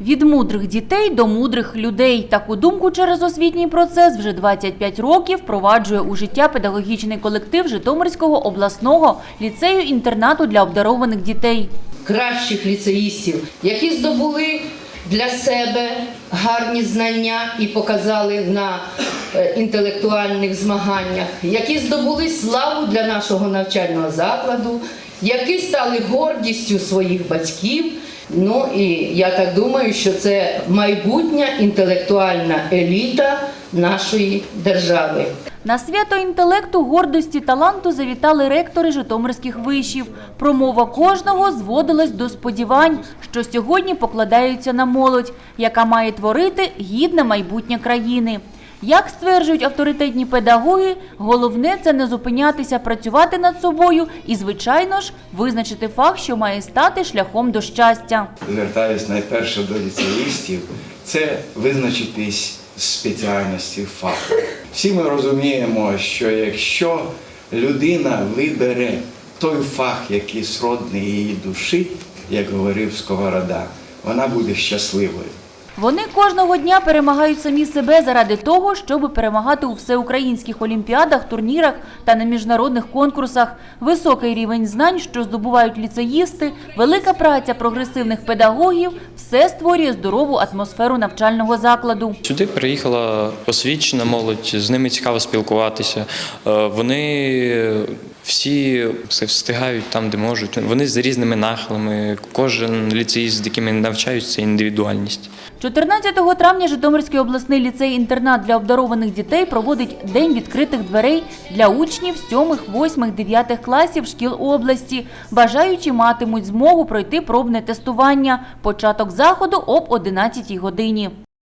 Від мудрих дітей до мудрих людей. Таку думку через освітній процес вже 25 років впроваджує у життя педагогічний колектив Житомирського обласного ліцею-інтернату для обдарованих дітей. кращих ліцеїстів, які здобули для себе гарні знання і показали на е, інтелектуальних змаганнях, які здобули славу для нашого навчального закладу, які стали гордістю своїх батьків. Ну і я так думаю, що це майбутня інтелектуальна еліта нашої держави. На свято інтелекту, гордості, таланту завітали ректори житомирських вишів. Промова кожного зводилась до сподівань, що сьогодні покладаються на молодь, яка має творити гідне майбутнє країни. Як стверджують авторитетні педагоги, головне це не зупинятися, працювати над собою і, звичайно ж, визначити фах, що має стати шляхом до щастя. звертаюсь найперше до ліцеїстів, це визначитись спеціальності фаху. Всі ми розуміємо, що якщо людина вибере той фах, який сродний її душі, як говорив Сковорода, вона буде щасливою. Вони кожного дня перемагають самі себе заради того, щоб перемагати у всеукраїнських олімпіадах, турнірах та на міжнародних конкурсах. Високий рівень знань, що здобувають ліцеїсти, велика праця прогресивних педагогів – все створює здорову атмосферу навчального закладу. Сюди приїхала освічена молодь, з ними цікаво спілкуватися. Е, Вони всі встигають там, де можуть. Вони з різними нахилами. Кожен ліцеїст, з якими навчаються, індивідуальність. 14 травня Житомирський обласний ліцей-інтернат для обдарованих дітей проводить День відкритих дверей для учнів 7, 8, 9 класів шкіл області. Бажаючі матимуть змогу пройти пробне тестування. Початок заходу об 11 годині.